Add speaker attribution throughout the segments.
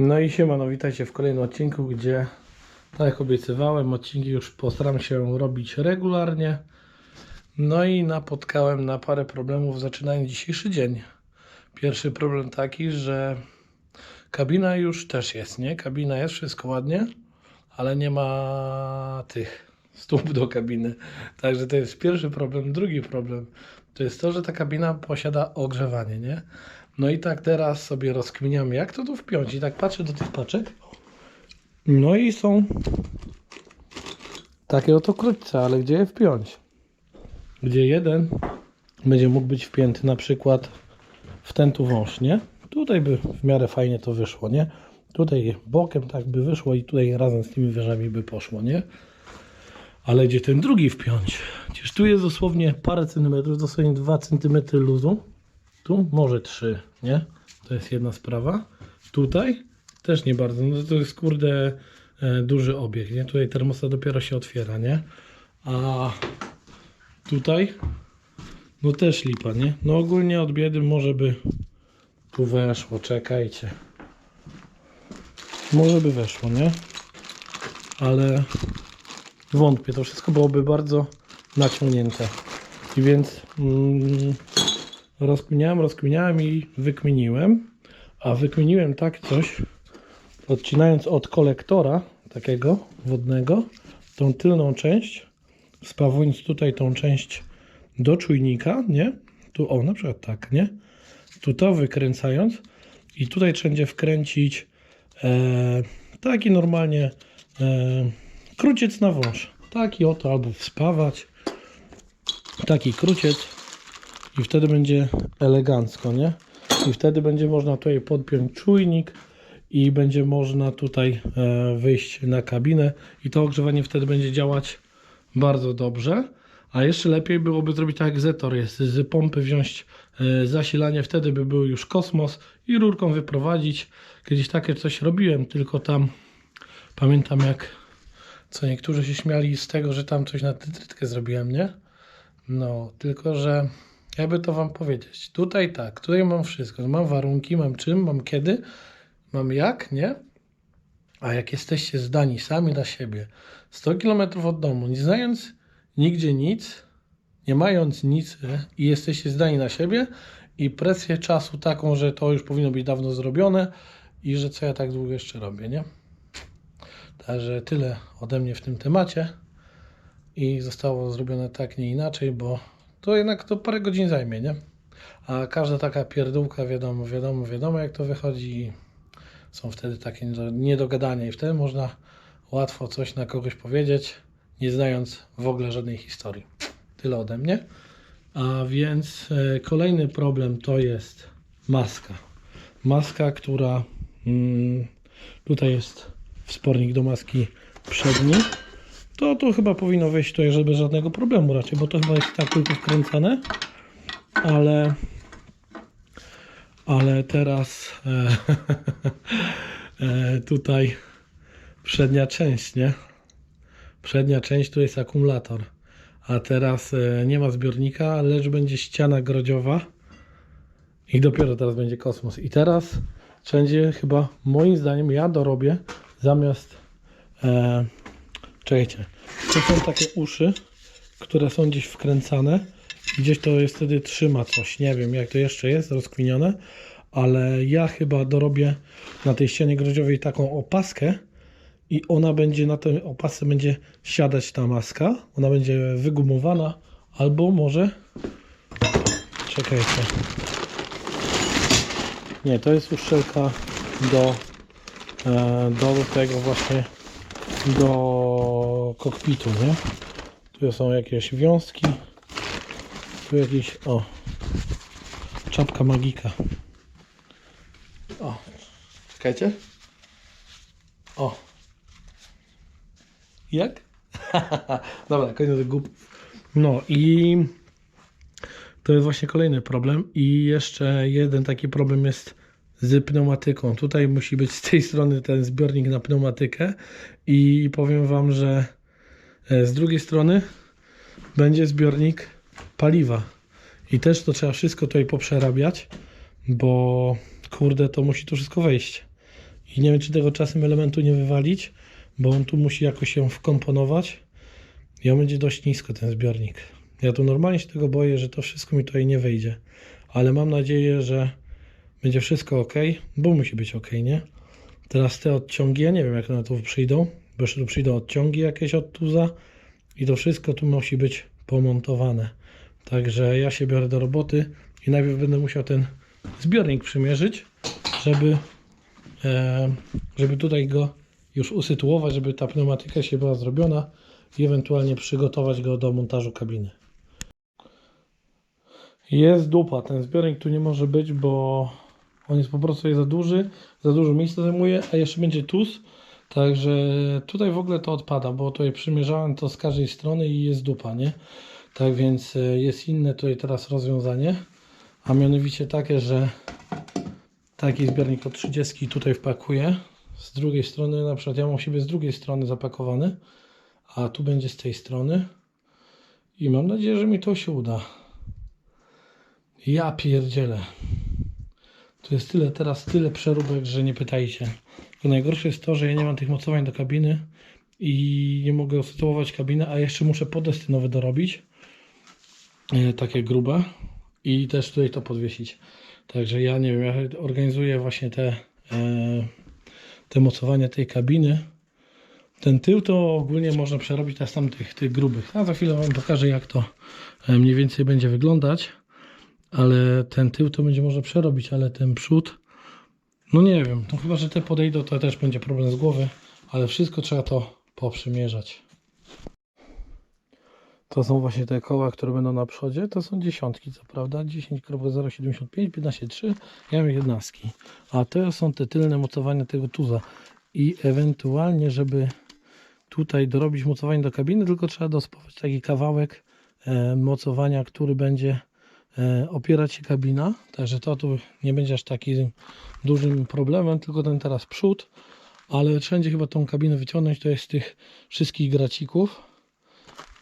Speaker 1: No i siemano, witajcie w kolejnym odcinku, gdzie tak jak obiecywałem, odcinki już postaram się robić regularnie. No i napotkałem na parę problemów zaczynając dzisiejszy dzień. Pierwszy problem taki, że kabina już też jest, nie? Kabina jest, wszystko ładnie, ale nie ma tych stóp do kabiny. Także to jest pierwszy problem. Drugi problem to jest to, że ta kabina posiada ogrzewanie, nie? No i tak teraz sobie rozkminiam, jak to tu wpiąć. I tak patrzę do tych paczek. No i są takie oto krótce, ale gdzie je wpiąć? Gdzie jeden będzie mógł być wpięty na przykład w ten tu wąż, nie? Tutaj by w miarę fajnie to wyszło, nie? Tutaj bokiem tak by wyszło i tutaj razem z tymi wieżami by poszło, nie? Ale gdzie ten drugi wpiąć? Przecież tu jest dosłownie parę centymetrów, dosłownie 2 centymetry luzu. Tu może 3, nie? To jest jedna sprawa. Tutaj też nie bardzo. No to jest kurde e, duży obieg, nie? Tutaj termostat dopiero się otwiera, nie? A tutaj no też lipa, nie? No ogólnie od biedy może by tu weszło, czekajcie. Może by weszło, nie? Ale wątpię, to wszystko byłoby bardzo naciągnięte. I więc mm, rozkminiałem, rozkminiałem i wykminiłem. A wykminiłem tak coś, odcinając od kolektora takiego wodnego, tą tylną część, spawując tutaj tą część do czujnika, nie? Tu o, na przykład tak, nie? Tu to wykręcając i tutaj wszędzie wkręcić e, taki normalnie e, kruciec na wąż. Taki oto, albo wspawać. Taki kruciec i wtedy będzie elegancko, nie? I wtedy będzie można tutaj podpiąć czujnik i będzie można tutaj e, wyjść na kabinę i to ogrzewanie wtedy będzie działać bardzo dobrze. A jeszcze lepiej byłoby zrobić tak jak Zetor jest, z pompy wziąć e, zasilanie, wtedy by był już kosmos i rurką wyprowadzić. Kiedyś takie coś robiłem, tylko tam pamiętam jak co niektórzy się śmiali z tego, że tam coś na tytrytkę zrobiłem, nie? No, tylko że jakby to wam powiedzieć. Tutaj tak, tutaj mam wszystko. Mam warunki, mam czym, mam kiedy, mam jak, nie? A jak jesteście zdani sami na siebie, 100 km od domu, nie znając nigdzie nic, nie mając nic e, i jesteście zdani na siebie i presję czasu taką, że to już powinno być dawno zrobione i że co ja tak długo jeszcze robię, nie? Także tyle ode mnie w tym temacie i zostało zrobione tak, nie inaczej, bo to jednak to parę godzin zajmie, nie? A każda taka pierdółka, wiadomo, wiadomo, wiadomo jak to wychodzi. Są wtedy takie niedo- niedogadania i wtedy można łatwo coś na kogoś powiedzieć, nie znając w ogóle żadnej historii. Tyle ode mnie. A więc e, kolejny problem to jest maska. Maska, która mm, tutaj jest wspornik do maski przedni. To tu chyba powinno wejść tutaj, że bez żadnego problemu raczej, bo to chyba jest tak tylko wkręcane. Ale ale teraz e, e, tutaj przednia część, nie? Przednia część to jest akumulator. A teraz e, nie ma zbiornika, lecz będzie ściana grodziowa. I dopiero teraz będzie kosmos. I teraz wszędzie chyba moim zdaniem ja dorobię zamiast e, czekajcie. To są takie uszy, które są gdzieś wkręcane. Gdzieś to jest wtedy trzyma coś. Nie wiem jak to jeszcze jest rozkwinione, ale ja chyba dorobię na tej ścianie grodziowej taką opaskę i ona będzie na tej opasce będzie siadać ta maska. Ona będzie wygumowana albo może czekajcie. Nie, to jest uszczelka do e, do tego właśnie do kokpitu, nie? Tu są jakieś wiązki. Tu jakieś, o, czapka magika. O, czekajcie. O. Jak? Dobra, koniec głupów. No i to jest właśnie kolejny problem. I jeszcze jeden taki problem jest z pneumatyką. Tutaj musi być z tej strony ten zbiornik na pneumatykę i powiem Wam, że e, z drugiej strony będzie zbiornik paliwa. I też to trzeba wszystko tutaj poprzerabiać, bo kurde, to musi tu wszystko wejść. I nie wiem, czy tego czasem elementu nie wywalić, bo on tu musi jakoś się wkomponować i on będzie dość nisko, ten zbiornik. Ja tu normalnie się tego boję, że to wszystko mi tutaj nie wyjdzie, ale mam nadzieję, że będzie wszystko ok, bo musi być ok, nie? Teraz te odciągi, ja nie wiem jak one tu przyjdą, bo jeszcze tu przyjdą odciągi jakieś od tuza i to wszystko tu musi być pomontowane. Także ja się biorę do roboty i najpierw będę musiał ten zbiornik przymierzyć, żeby, e, żeby tutaj go już usytuować, żeby ta pneumatyka się była zrobiona i ewentualnie przygotować go do montażu kabiny. Jest dupa, ten zbiornik tu nie może być, bo on jest po prostu za duży, za dużo miejsca zajmuje, a jeszcze będzie tuz, także tutaj w ogóle to odpada, bo tutaj przymierzałem to z każdej strony i jest dupa, nie? Tak więc e, jest inne tutaj teraz rozwiązanie, a mianowicie takie, że taki zbiornik od 30 tutaj wpakuję, z drugiej strony, na przykład ja mam siebie z drugiej strony zapakowany, a tu będzie z tej strony i mam nadzieję, że mi to się uda. Ja pierdzielę. Tu jest tyle, teraz tyle przeróbek, że nie pytajcie. Tylko najgorsze jest to, że ja nie mam tych mocowań do kabiny i nie mogę usytuować kabiny, a jeszcze muszę podesty nowe dorobić. E, takie grube. I też tutaj to podwiesić. Także ja nie wiem, ja organizuję właśnie te, e, te mocowania tej kabiny. Ten tył to ogólnie można przerobić teraz tam tych, tych grubych. A za chwilę Wam pokażę jak to e, mniej więcej będzie wyglądać. Ale ten tył to będzie można przerobić, ale ten przód, no nie wiem. No chyba, że te podejdą, to też będzie problem z głowy. Ale wszystko trzeba to poprzymierzać. To są właśnie te koła, które będą na przodzie. To są dziesiątki, co prawda. 10.075, 15.3. Ja mam jednostki. A to są te tylne mocowania tego tuza. I ewentualnie, żeby tutaj dorobić mocowanie do kabiny, tylko trzeba dospować taki kawałek e, mocowania, który będzie e, opierać się kabina. Także to tu nie będzie aż takim dużym problemem, tylko ten teraz przód. Ale wszędzie chyba tą kabinę wyciągnąć to jest z tych wszystkich gracików.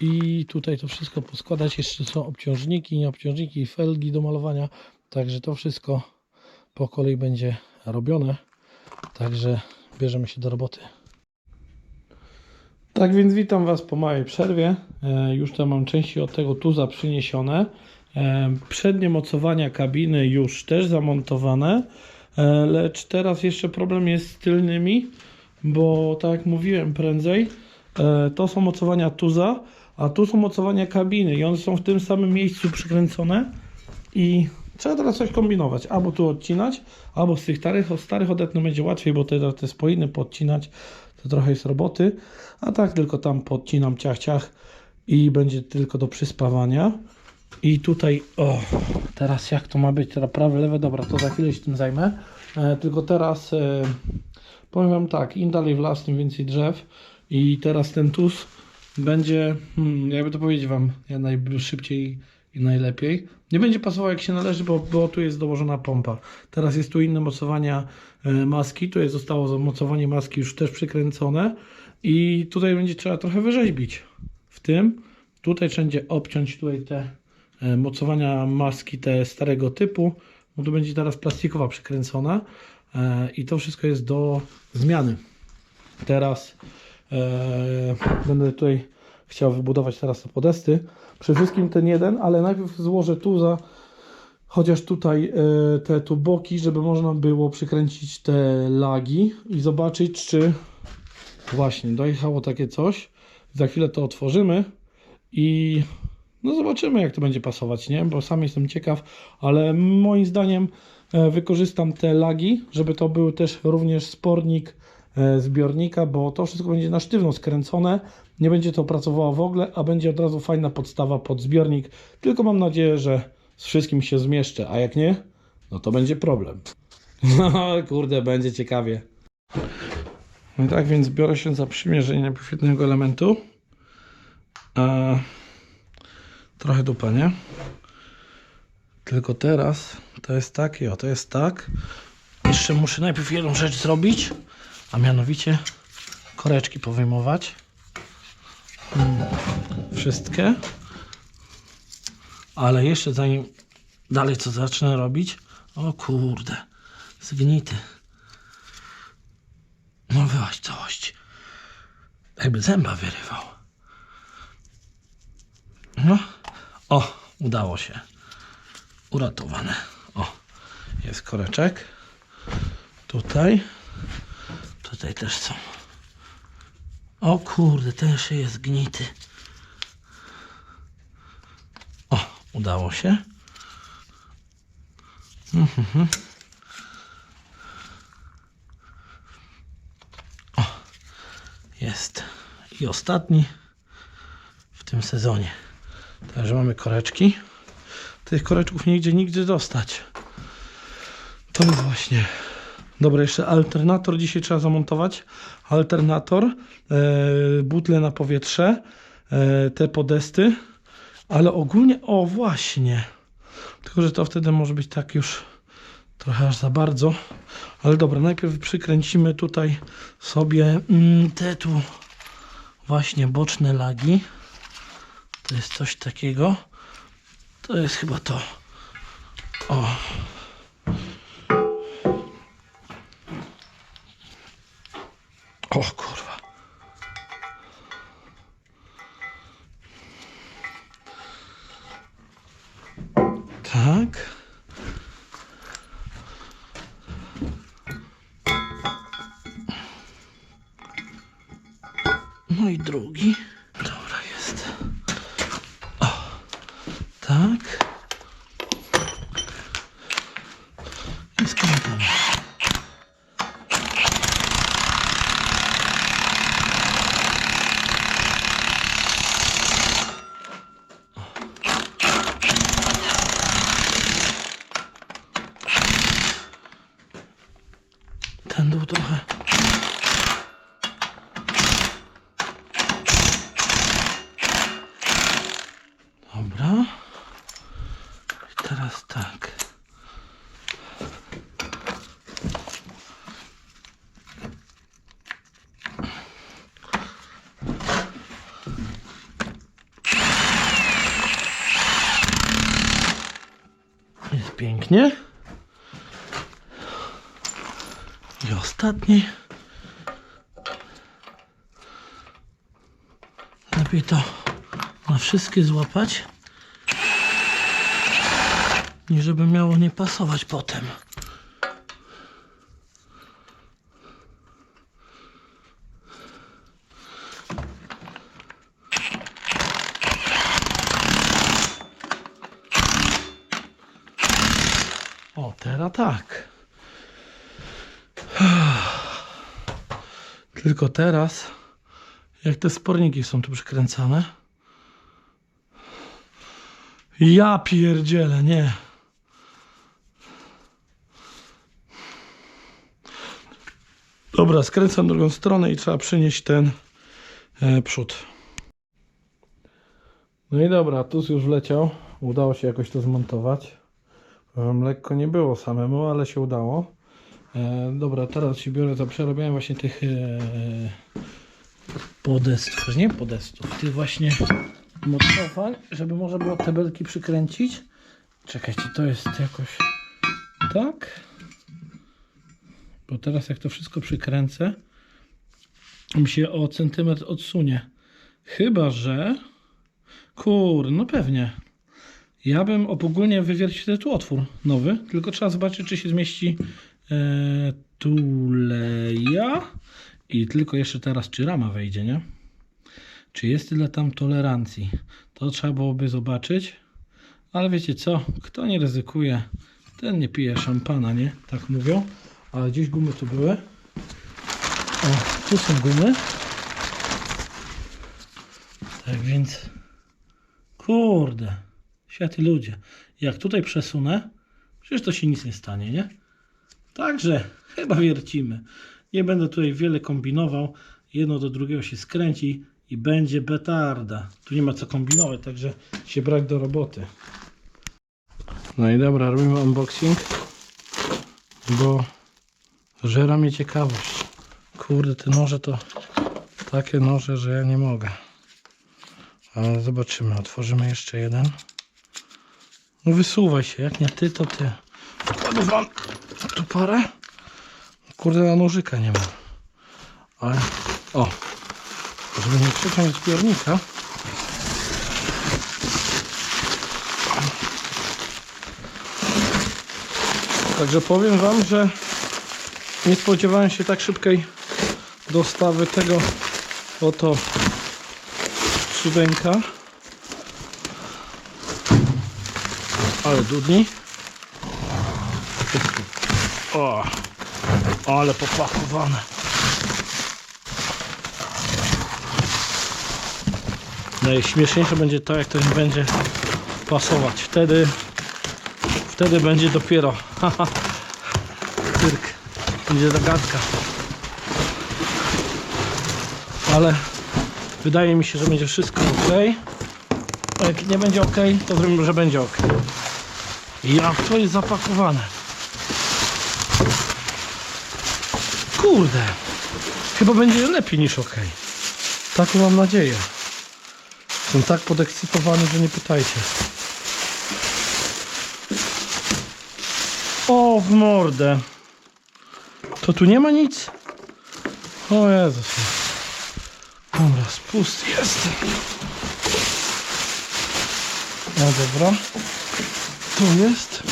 Speaker 1: I tutaj to wszystko poskładać. Jeszcze są obciążniki, nieobciążniki i felgi do malowania. Także to wszystko po kolei będzie robione. Także bierzemy się do roboty. Tak więc witam Was po małej przerwie. E, już tam mam części od tego tuza przyniesione. E, przednie mocowania kabiny już też zamontowane. E, lecz teraz jeszcze problem jest z tylnymi, bo tak jak mówiłem prędzej, e, to są mocowania tuza, a tu są mocowania kabiny i one są w tym samym miejscu przykręcone i trzeba teraz coś kombinować. Albo tu odcinać, albo z tych starych, starych odetnę będzie łatwiej, bo te, te spoiny podcinać to trochę jest roboty, a tak tylko tam podcinam ciach ciach i będzie tylko do przyspawania. I tutaj, o, teraz jak to ma być, teraz prawe, lewe, dobra, to za chwilę się tym zajmę. E, tylko teraz e, powiem Wam tak, im dalej w las, tym więcej drzew i teraz ten tus będzie, hmm, jakby to powiedzieć Wam, ja najszybciej i najlepiej. Nie będzie pasował jak się należy, bo, bo tu jest dołożona pompa. Teraz jest tu inne mocowania e, maski, tu jest zostało zamocowanie maski już też przykręcone i tutaj będzie trzeba trochę wyrzeźbić w tym. Tutaj wszędzie obciąć tutaj te mocowania maski te starego typu, bo tu będzie teraz plastikowa przykręcona e, i to wszystko jest do zmiany. Teraz e, będę tutaj chciał wybudować teraz te podesty. Przede wszystkim ten jeden, ale najpierw złożę tu za chociaż tutaj e, te tu boki, żeby można było przykręcić te lagi i zobaczyć, czy właśnie dojechało takie coś. Za chwilę to otworzymy i no zobaczymy, jak to będzie pasować, nie? Bo sam jestem ciekaw, ale moim zdaniem e, wykorzystam te lagi, żeby to był też również spornik e, zbiornika, bo to wszystko będzie na sztywno skręcone. Nie będzie to pracowało w ogóle, a będzie od razu fajna podstawa pod zbiornik. Tylko mam nadzieję, że z wszystkim się zmieszczę, a jak nie, no to będzie problem. No kurde, będzie ciekawie. No i tak więc biorę się za przymierzenie jednego elementu. E, trochę dupa, nie? Tylko teraz to jest tak o, to jest tak. Jeszcze muszę najpierw jedną rzecz zrobić, a mianowicie koreczki powyjmować. Mm, Wszystkie. Ale jeszcze zanim dalej co zacznę robić, o kurde, zgnity. No wyłaź całość. Jakby zęba wyrywał. No. O, udało się. Uratowane. O, jest koreczek. Tutaj. Tutaj też są. O kurde, ten jeszcze jest gnity. O, udało się. Mhm. O, jest. I ostatni w tym sezonie. Także mamy koreczki. Tych koreczków nie idzie nigdzie dostać. To jest właśnie. Dobra, jeszcze alternator dzisiaj trzeba zamontować. Alternator, e, butle na powietrze, e, te podesty, ale ogólnie, o właśnie. Tylko, że to wtedy może być tak już trochę aż za bardzo. Ale dobra, najpierw przykręcimy tutaj sobie mm, te tu właśnie boczne lagi. To jest coś takiego. To jest chyba to. O. O kurwa. Tak. No i drugi. Dobra, jest. O, tak. I skręcamy. Ten dół trochę. Dobra. I teraz tak. Jest pięknie. I ostatni. Lepiej to na wszystkie złapać, nie żeby miało nie pasować potem. O, teraz tak. Tylko teraz, jak te sporniki są tu przykręcane. Ja pierdzielę, nie. Dobra, skręcam drugą stronę i trzeba przynieść ten e, przód. No i dobra, tuz już wleciał. Udało się jakoś to zmontować. Powiem, lekko nie było samemu, ale się udało. E, dobra, teraz się biorę za przerabianie właśnie tych e, podestów, nie podestów, tych właśnie mocowań, żeby można było te belki przykręcić. Czekajcie, to jest jakoś tak. Bo teraz jak to wszystko przykręcę, mi się o centymetr odsunie. Chyba, że... Kur, no pewnie. Ja bym ogólnie wywiercił tu otwór nowy, tylko trzeba zobaczyć, czy się zmieści e, tuleja i tylko jeszcze teraz, czy rama wejdzie, nie? Czy jest tyle tam tolerancji? To trzeba byłoby zobaczyć. Ale wiecie co? Kto nie ryzykuje, ten nie pije szampana, nie? Tak mówią. Ale gdzieś gumy tu były. O, tu są gumy. Tak więc... Kurde. Światy ludzie. Jak tutaj przesunę, przecież to się nic nie stanie, nie? Także chyba wiercimy. Nie będę tutaj wiele kombinował. Jedno do drugiego się skręci i będzie betarda. Tu nie ma co kombinować, także się brać do roboty. No i dobra, robimy unboxing, bo żera mnie ciekawość. Kurde, te noże to takie noże, że ja nie mogę. Ale zobaczymy, otworzymy jeszcze jeden. No wysuwaj się, jak nie ty, to ty. Kładę wam tu parę. Kurde, na nożyka nie ma. Ale, o, żeby nie przeciąć zbiornika. Także powiem Wam, że nie spodziewałem się tak szybkiej dostawy tego oto szybenka. Ale dudni. O, ale popakowane. Najśmieszniejsze będzie to, jak to będzie pasować. Wtedy, wtedy będzie dopiero. Będzie zagadka. Ale wydaje mi się, że będzie wszystko ok. A jak nie będzie ok, to wiem, że będzie ok. Jak to jest zapakowane? Kurde. Chyba będzie lepiej niż ok. Taką mam nadzieję. Jestem tak podekscytowany, że nie pytajcie. O, w mordę. To tu nie ma nic? O Jezus. Dobra, spust jest. No dobra. Tu jest.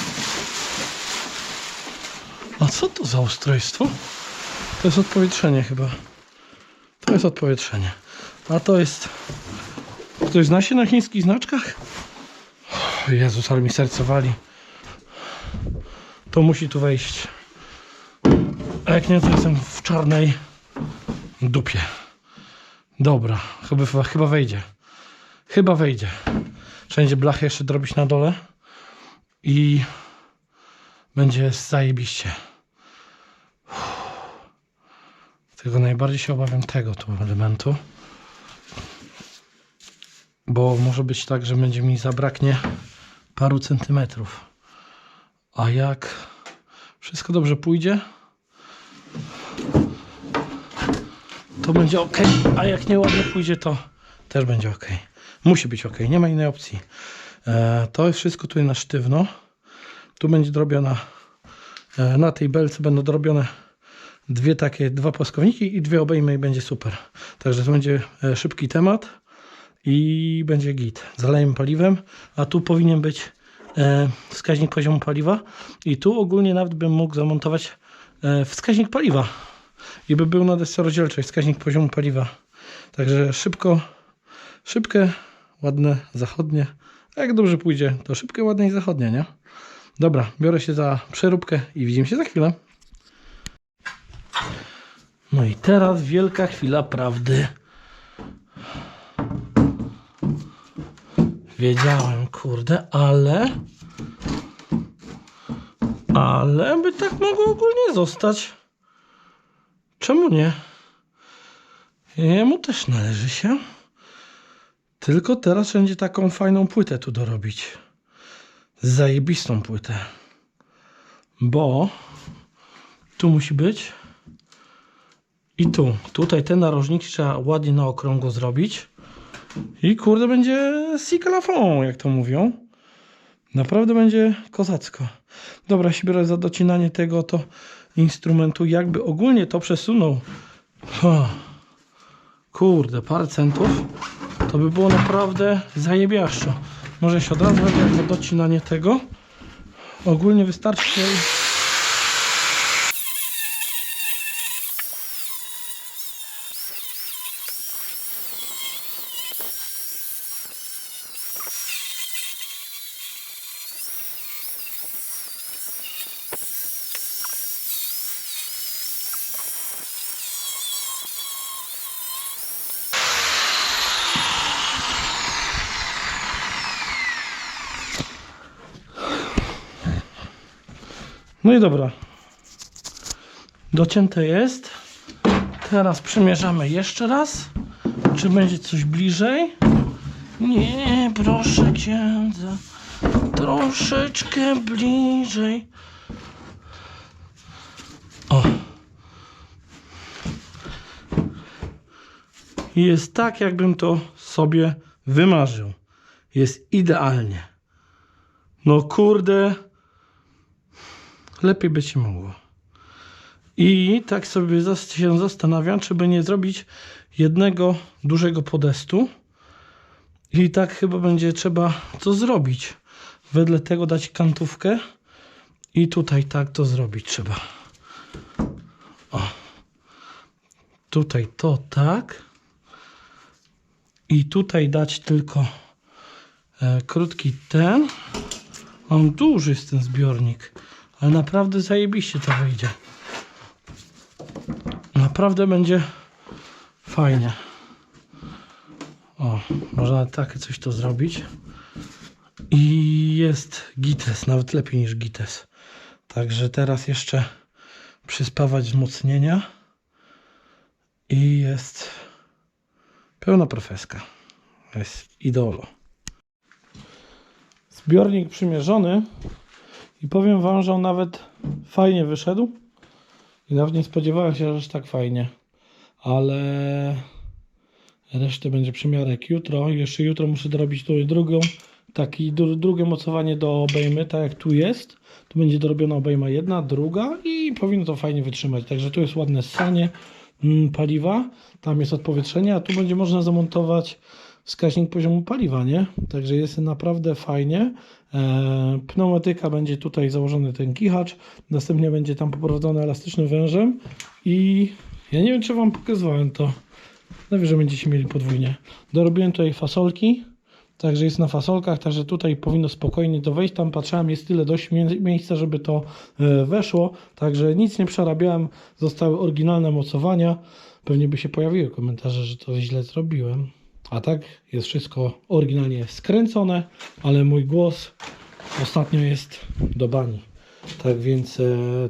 Speaker 1: A co to za ustrojstwo? To jest odpowietrzenie chyba. To jest odpowietrzenie. A to jest... Ktoś zna się na chińskich znaczkach? O Jezus, ale mi serce wali. To musi tu wejść. Jak nie, to jestem w czarnej dupie. Dobra, chyba, chyba wejdzie. Chyba wejdzie. Wszędzie blachę jeszcze drobić na dole. I będzie zajebiście. Tylko najbardziej się obawiam tego tu elementu. Bo może być tak, że będzie mi zabraknie paru centymetrów. A jak wszystko dobrze pójdzie, to będzie ok. A jak nieładnie pójdzie, to też będzie ok. Musi być ok, nie ma innej opcji. E, to jest wszystko tutaj na sztywno. Tu będzie drobiona, e, na tej belce będą drobione dwie takie, dwa płaskowniki i dwie obejmy i będzie super. Także to będzie e, szybki temat i będzie git. Zalejemy paliwem, a tu powinien być e, wskaźnik poziomu paliwa i tu ogólnie nawet bym mógł zamontować e, wskaźnik paliwa i by był na desce rozdzielczej wskaźnik poziomu paliwa. Także szybko, szybkie, ładne, zachodnie. A jak dobrze pójdzie, to szybkie, ładne i zachodnie, nie? Dobra, biorę się za przeróbkę i widzimy się za chwilę. No i teraz wielka chwila prawdy. Wiedziałem, kurde, ale... Ale by tak mogło ogólnie zostać. Czemu nie? Jemu też należy się. Tylko teraz będzie taką fajną płytę tu dorobić. Zajebistą płytę. Bo tu musi być. I tu. Tutaj te narożniki trzeba ładnie na okrągło zrobić. I kurde będzie sikalafon, jak to mówią. Naprawdę będzie kozacko. Dobra, się biorę za docinanie tego to instrumentu. Jakby ogólnie to przesunął. Kurde, parę centów. To by było naprawdę zajebiaszczo. Może się od razu za docinanie tego. Ogólnie wystarczy. No i dobra. Docięte jest. Teraz przymierzamy jeszcze raz. Czy będzie coś bliżej? Nie, proszę księdza. Troszeczkę bliżej. O. Jest tak, jakbym to sobie wymarzył. Jest idealnie. No kurde. Lepiej by ci mogło. I tak sobie się zastanawiam, czy by nie zrobić jednego dużego podestu. I tak chyba będzie trzeba to zrobić. Wedle tego dać kantówkę. I tutaj tak to zrobić trzeba. O. Tutaj to tak. I tutaj dać tylko e, krótki ten. On duży jest ten zbiornik. Ale naprawdę zajebiście to wyjdzie. Naprawdę będzie fajnie. O, można takie coś to zrobić. I jest gites, nawet lepiej niż gites. Także teraz jeszcze przyspawać wzmocnienia. I jest pełna profeska. Jest idolo. Zbiornik przymierzony. I powiem wam, że on nawet fajnie wyszedł. I nawet nie spodziewałem się, że aż tak fajnie. Ale resztę będzie przymiarek jutro. Jeszcze jutro muszę dorobić tu drugą. Taki dru, drugie mocowanie do obejmy, tak jak tu jest. Tu będzie dorobiona obejma jedna, druga i powinno to fajnie wytrzymać. Także tu jest ładne ssanie mm, paliwa. Tam jest odpowietrzenie, a tu będzie można zamontować wskaźnik poziomu paliwa, nie? Także jest naprawdę fajnie. E, pneumatyka będzie tutaj założony ten kichacz, następnie będzie tam poprowadzony elastycznym wężem i ja nie wiem, czy Wam pokazywałem to. Najwyżej będziecie mieli podwójnie. Dorobiłem tutaj fasolki, także jest na fasolkach, także tutaj powinno spokojnie to wejść. Tam patrzałem, jest tyle dość mie- miejsca, żeby to e, weszło, także nic nie przerabiałem, zostały oryginalne mocowania. Pewnie by się pojawiły komentarze, że to źle zrobiłem. A tak jest wszystko oryginalnie skręcone, ale mój głos ostatnio jest do bani. Tak więc e,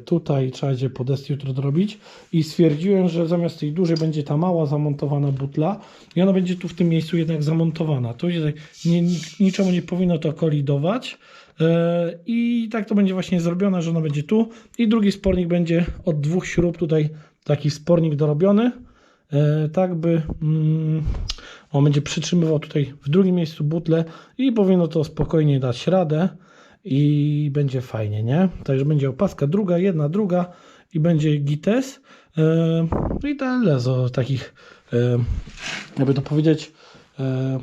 Speaker 1: tutaj trzeba będzie podest jutro dorobić i stwierdziłem, że zamiast tej dużej będzie ta mała zamontowana butla. I ona będzie tu w tym miejscu jednak zamontowana. Tu tutaj nie, ni- niczemu nie powinno to kolidować. E, i tak to będzie właśnie zrobione, że ona będzie tu. I drugi spornik będzie od dwóch śrub tutaj taki spornik dorobiony. E, tak by mm, on będzie przytrzymywał tutaj w drugim miejscu butlę i powinno to spokojnie dać radę i będzie fajnie, nie? Także będzie opaska druga, jedna, druga i będzie gites e, i tyle z takich e, jakby to powiedzieć e,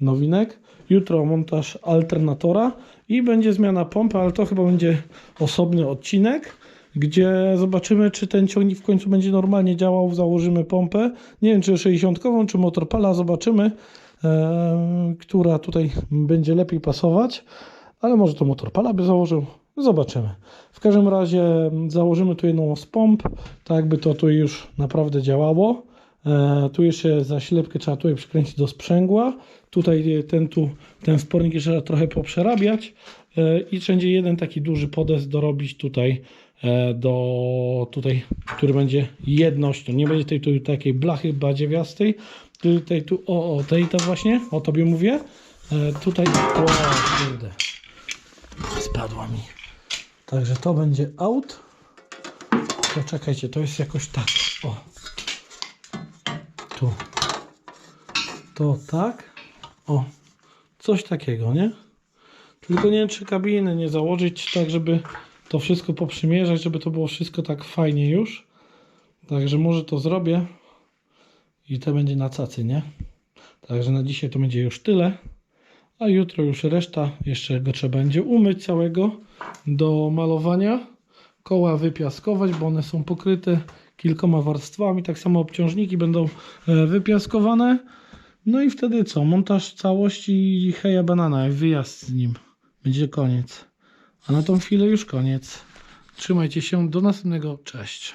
Speaker 1: nowinek. Jutro montaż alternatora i będzie zmiana pompy, ale to chyba będzie osobny odcinek, gdzie zobaczymy, czy ten ciągnik w końcu będzie normalnie działał. Założymy pompę. Nie wiem, czy 60, czy motorpala, zobaczymy, e, która tutaj będzie lepiej pasować, ale może to motorpala by założył. Zobaczymy. W każdym razie mm, założymy tu jedną z pomp, tak jakby to tu już naprawdę działało. E, tu jeszcze zaślepkę trzeba tutaj przykręcić do sprzęgła. Tutaj ten, tu, ten spornik jeszcze trochę poprzerabiać e, i wszędzie jeden taki duży podest dorobić tutaj e, do tutaj, który będzie jednością. Nie będzie tej tu takiej blachy badziewiastej, tutaj tu o, o tej to właśnie, o tobie mówię. E, tutaj, o kurde, spadła mi. Także to będzie out. To czekajcie, to jest jakoś tak. O. Tu. To tak. O. Coś takiego, nie? Tylko nie wiem, czy kabiny nie założyć tak, żeby to wszystko poprzymierzać, żeby to było wszystko tak fajnie już. Także może to zrobię. I to będzie na cacy, nie? Także na dzisiaj to będzie już tyle. A jutro już reszta. Jeszcze go trzeba będzie umyć całego do malowania. Koła wypiaskować, bo one są pokryte kilkoma warstwami. Tak samo obciążniki będą e, wypiaskowane. No i wtedy co? Montaż całości i heja banana wyjazd z nim. Będzie koniec. A na tą chwilę już koniec. Trzymajcie się. Do następnego. Cześć.